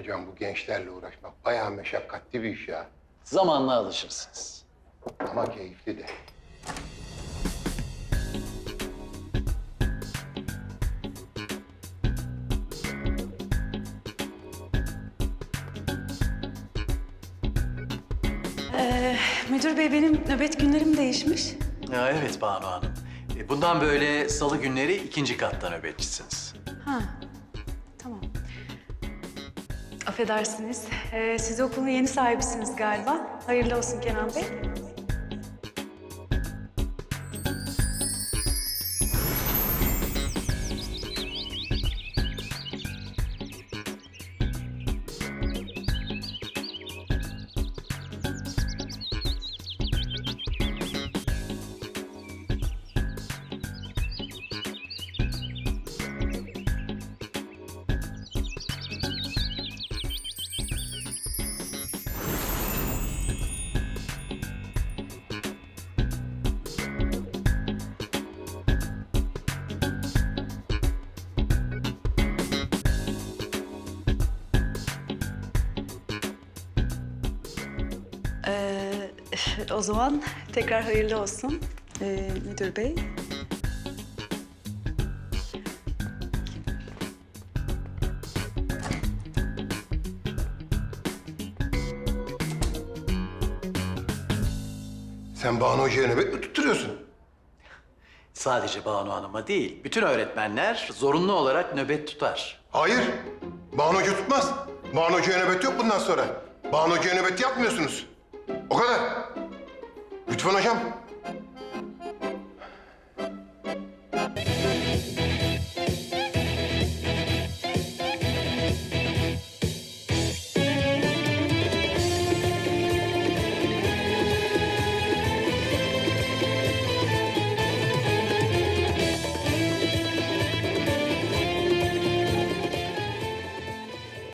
Hocam bu gençlerle uğraşmak bayağı meşakkatli bir iş ya. Zamanla alışırsınız. Ama keyifli de. Ee, müdür bey benim nöbet günlerim değişmiş. Ya evet Banu Hanım. E, Bundan böyle salı günleri ikinci katta nöbetçisiniz. Ha. Affedersiniz. Ee, siz okulun yeni sahibisiniz galiba. Hayırlı olsun Kenan Bey. O zaman tekrar hayırlı olsun ee, müdür bey. Sen Banu Hoca'ya nöbet mi tutturuyorsun? Sadece Banu Hanım'a değil, bütün öğretmenler zorunlu olarak nöbet tutar. Hayır. Banu Hoca tutmaz. Banu Hoca'ya nöbet yok bundan sonra. Banu Hoca'ya nöbet yapmıyorsunuz. O kadar. Lütfen hocam.